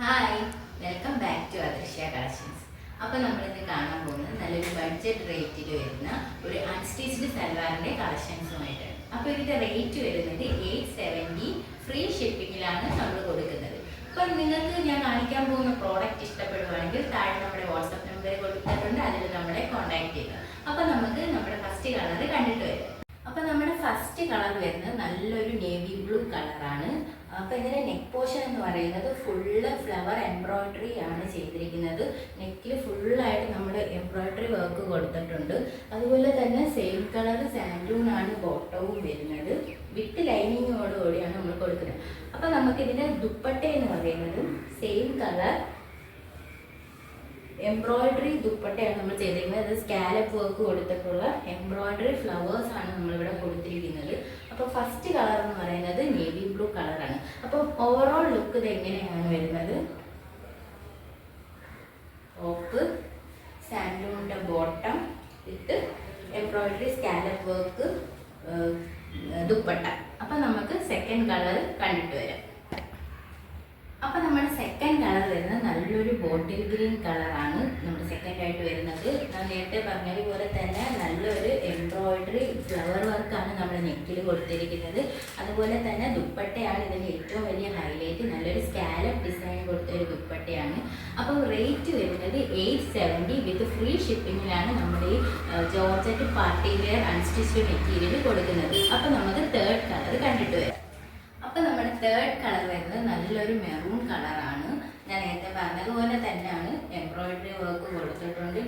Hi welcome back to Adrishya collections അപ്പോൾ നമ്മളിന്ന് കാണാൻ പോകുന്നത് നല്ലൊരു ബഡ്ജറ്റ് റേറ്റിൽ വരുന്ന ഒരു അൺസ്റ്റിച്ച്ഡ് സൽവാറിന്റെ കളക്ഷൻസുമായിട്ടാണ് അപ്പോൾ ഇതിന്റെ റേറ്റ് വരുന്നത് എയ്റ്റ് സെവന്റി ഫ്രീ ഷിപ്പിങ്ങിലാണ് നമ്മൾ കൊടുക്കുന്നത്. അപ്പം നിങ്ങൾക്ക് ഞാൻ കാണിക്കാൻ പോകുന്ന പ്രോഡക്റ്റ് ഇഷ്ടപ്പെടുവാണെങ്കിൽ താഴെ നമ്മുടെ വാട്സപ്പ് നമ്പർ കൊടുത്തിട്ടുണ്ട് അതിൽ നമ്മളെ കോൺടാക്ട് ചെയ്യുക. അപ്പോൾ നമുക്ക് നമ്മുടെ ഫസ്റ്റ് കളർ കണ്ടിട്ട് വരാം. അപ്പോൾ നമ്മുടെ ഫസ്റ്റ് കളർ വരുന്നത് നല്ലൊരു നേവി ബ്ലൂ കളറാണ് അപ്പൊ ഇതിന്റെ നെക്ക് പോർഷൻ എന്ന് പറയുന്നത് ഫുള്ള് ഫ്ലവർ എംബ്രോയിഡറി ആണ് ചെയ്തിരിക്കുന്നത്. നെക്കിൽ ഫുള്ളായിട്ട് നമ്മൾ എംബ്രോയിഡറി വർക്ക് കൊടുത്തിട്ടുണ്ട്. അതുപോലെ തന്നെ സെയിം കളർ സാൻഡൂൺ ആണ് ബോട്ടവും വരുന്നത്. വിത്ത് ലൈനിങ്ങോടുകൂടിയാണ് നമ്മൾ കൊടുക്കുന്നത്. അപ്പോൾ നമുക്ക് ഇതിന്റെ ദുപ്പട്ട എന്ന് പറയുന്നത് സെയിം കളർ എംബ്രോയിഡറി ദുപ്പട്ടയാണ് നമ്മൾ ചെയ്തിരിക്കുന്നത്. അത് സ്കാലപ്പ് വർക്ക് കൊടുത്തിട്ടുള്ള എംബ്രോയിഡറി ഫ്ലവേഴ്സ് ആണ് നമ്മളിവിടെ കൊടുത്തിരിക്കുന്നത്. അപ്പോൾ ഫസ്റ്റ് കളർ എന്ന് പറയുന്നത് നേവി ബ്ലൂ കളറാണ് അപ്പോൾ ഇത് എങ്ങനെയാണ് വരുന്നത്? ടോപ്പ് സാൻഡൂണിന്റെ ബോട്ടം ഇട്ട് എംബ്രോയിഡറി സ്കാലപ്പ് വർക്ക് ദുപ്പട്ട. അപ്പം നമുക്ക് സെക്കൻഡ് കളർ കണ്ടിട്ട് വരാം. അപ്പൊ നമ്മുടെ സെക്കൻഡ് കളർ വരുന്നത് നല്ലൊരു ബോട്ടിൽ ഗ്രീൻ കളറാണ് നമ്മുടെ സെക്കൻഡ് ആയിട്ട് വരുന്നത്. ഞാൻ നേരത്തെ പറഞ്ഞതുപോലെ തന്നെ നല്ലൊരു നമ്മുടെ നെക്കിൽ കൊടുത്തിരിക്കുന്നത്. അതുപോലെ തന്നെ ദുപ്പട്ടയാണ് ഇതിന്റെ ഏറ്റവും വലിയ ഹൈലൈറ്റ് നല്ലൊരു സ്കാലപ്പ് ഡിസൈൻ കൊടുത്ത ഒരു ദുപ്പട്ടയാണ്. അപ്പോൾ റേറ്റ് വരുന്നത് എയ്റ്റ് സെവന്റി വിത്ത് ഫ്രീ ഷിപ്പിങ്ങിലാണ് നമ്മുടെ ഈ georgette party wear unstitched material കൊടുക്കുന്നത്. അപ്പോൾ നമുക്ക് തേർഡ് കളർ കണ്ടിട്ട് വരാം. അപ്പോൾ നമ്മുടെ തേർഡ് കളർ വരുന്നത് നല്ലൊരു മെറൂൺ കളറാണ് ഞാൻ നേരത്തെ പറഞ്ഞതുപോലെ തന്നെയാണ്. എംബ്രോയിഡറി വർക്ക് കൊടുത്തിട്ടുണ്ട്.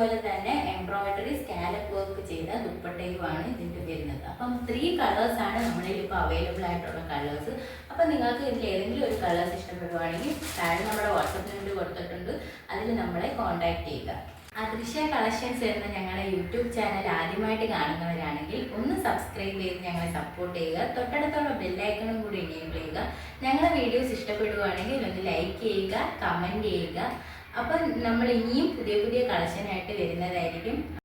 അതുപോലെ തന്നെ എംബ്രോയിഡറി സ്കാലപ്പ് വർക്ക് ചെയ്ത ദുപ്പട്ടയുമാണ് ഇതിന്റെ വരുന്നത്. അപ്പം ത്രീ കളേഴ്സ് ആണ് നമ്മളിൽ ഇപ്പോൾ അവൈലബിൾ ആയിട്ടുള്ള കളേഴ്സ് അപ്പം നിങ്ങൾക്ക് ഇതിൽ ഏതെങ്കിലും ഒരു കളേഴ്സ് ഇഷ്ടപ്പെടുവാണെങ്കിൽ താഴെ നമ്മുടെ വാട്സപ്പ് നമ്പർ കൊടുത്തിട്ടുണ്ട്. അതിൽ നമ്മളെ കോൺടാക്ട് ചെയ്യുക. അദൃശ്യ കളക്ഷൻസ് എന്ന ഞങ്ങളുടെ യൂട്യൂബ് ചാനൽ ആദ്യമായിട്ട് കാണുന്നവരാണെങ്കിൽ ഒന്ന് സബ്സ്ക്രൈബ് ചെയ്ത് ഞങ്ങളെ സപ്പോർട്ട് ചെയ്യുക. തൊട്ടടുത്തുള്ള ബെല്ലൈക്കണും കൂടി എനേബിൾ ചെയ്യുക. ഞങ്ങളുടെ വീഡിയോസ് ഇഷ്ടപ്പെടുവാണെങ്കിൽ ഒന്ന് ലൈക്ക് ചെയ്യുക കമന്റ് ചെയ്യുക. അപ്പം നമ്മൾ ഇനിയും പുതിയ പുതിയ കളക്ഷനായിട്ട് വരുന്നതായിരിക്കും.